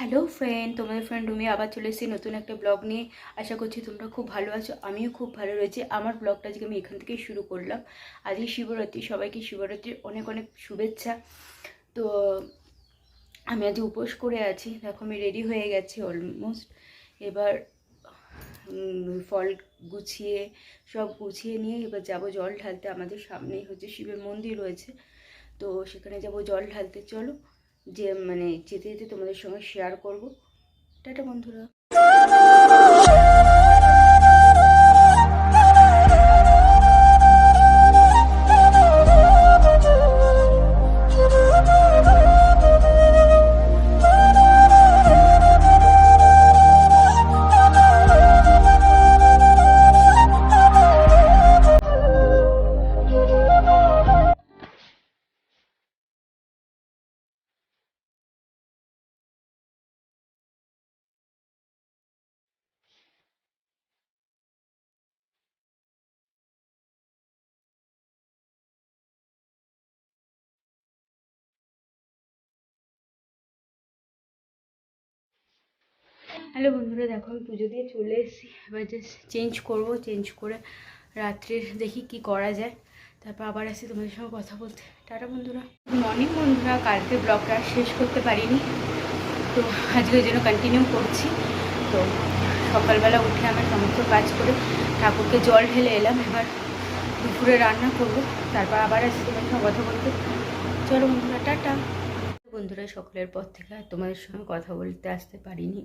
Hello friend তোমাদের friend Rumi আবার চলে এসেছি নতুন একটা ব্লগ নিয়ে। আশা করছি তোমরা খুব ভালো আছো, আমিও খুব ভালো রয়েছি। আমার ব্লগটা আজকে আমি এখান থেকেই শুরু করলাম। আজকে শিবরাত্রি, সবাইকে শিবরাত্রির অনেক অনেক শুভেচ্ছা। তো আমি আজ উপোস করে আছি। দেখো, আমি রেডি হয়ে গেছি অলমোস্ট এবার ফল গুছিয়ে, সব গুছিয়ে নিয়ে এবার যাব জল ঢালতে। আমাদের সামনেই হচ্ছে শিবের মন্দির রয়েছে। তো সেখানে যাব জল ঢালতে। চলো যে মানে যেতে যেতে তোমাদের সঙ্গে শেয়ার করব। টাটা বন্ধুরা। হ্যালো বন্ধুরা, দেখো আমি পুজো দিয়ে চলে এসেছি। এবার জাস্ট চেঞ্জ করব চেঞ্জ করে রাত্রের দেখি কি করা যায়। তারপর আবার আসি তোমাদের সঙ্গে কথা বলতে। টাটা বন্ধুরা। মর্নিং বন্ধুরা, কালকে ব্লগটা শেষ করতে পারিনি। তো আজকে ওই জন্য কন্টিনিউ করছি। তো সকালবেলা উঠে আমার সমস্ত কাজ করে ঠাকুরকে জল ঢেলে এলাম। এবার দুপুরে রান্না করব। তারপর আবার আসি তোমাদের সঙ্গে কথা বলতে। চলো বন্ধুরা, টাটা। বন্ধুরা, সকালের পর থেকে আর তোমাদের সঙ্গে কথা বলতে আসতে পারিনি।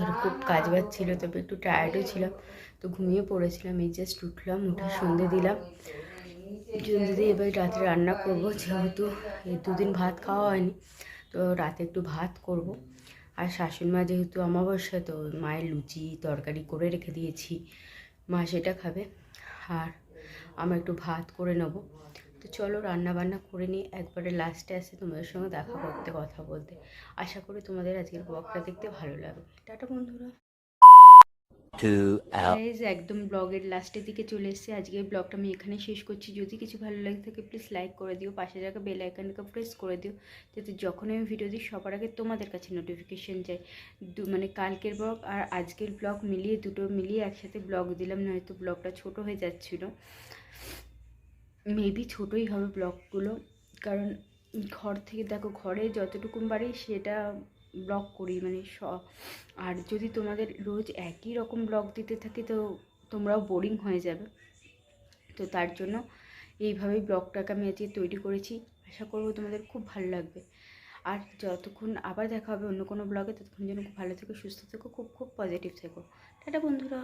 আর খুব কাজ বাজ ছিল, তবে একটু টায়ার্ডও ছিলাম, তো ঘুমিয়ে পড়েছিলাম। এই জাস্ট উঠলাম, উঠে সন্ধে দিলাম। সন্ধে দিয়ে এবার রাতে রান্না করব, যেহেতু এই দুদিন ভাত খাওয়া হয়নি, তো রাতে একটু ভাত করব। আর শাশুড়ি মা যেহেতু অমাবস্যা, তো মায়ের লুচি তরকারি করে রেখে দিয়েছি, মা সেটা খাবে। আর আমরা একটু ভাত করে নেব। তো চলো রান্না বান্না করে নিয়ে একবারে লাস্টে আসে তোমাদের সঙ্গে দেখা করতে কথা বলতে। আশা করি তোমাদের আজকের ব্লগটা দেখতে ভালো লাগবে। টাটা বন্ধুরা। একদম ব্লগের লাস্টের দিকে চলে এসেছে। আজকের ব্লগটা আমি এখানে শেষ করছি। যদি কিছু ভালো লাগে থাকে প্লিজ লাইক করে দিও। পাশে থাকা বেল আইকনটাকে প্রেস করে দিও। যাতে যখন আমি ভিডিও দিই সবার আগে তোমাদের কাছে নোটিফিকেশান যায়। মানে কালকের ব্লগ আর আজকের ব্লগ মিলিয়ে দুটো মিলিয়ে একসাথে ব্লগ দিলাম। নয়তো ব্লগটা ছোট হয়ে যাচ্ছিল। মেবি ছোটোই হবে ব্লগগুলো কারণ ঘর থেকে দেখো ঘরে যতটুকু বাড়ি সেটা ব্লগ করি মানে স আর যদি তোমাদের রোজ একই রকম ব্লগ দিতে থাকি তো তোমরাও বোরিং হয়ে যাবে। তো তার জন্য এইভাবেই ব্লগটাকে আমি আজকে তৈরি করেছি। আশা করব তোমাদের খুব ভালো লাগবে। আর যতক্ষণ আবার দেখা হবে অন্য কোনো ব্লগে, ততক্ষণ যেন খুব ভালো থেকো, সুস্থ থেকো, খুব খুব পজিটিভ থেকো। টাটা বন্ধুরা।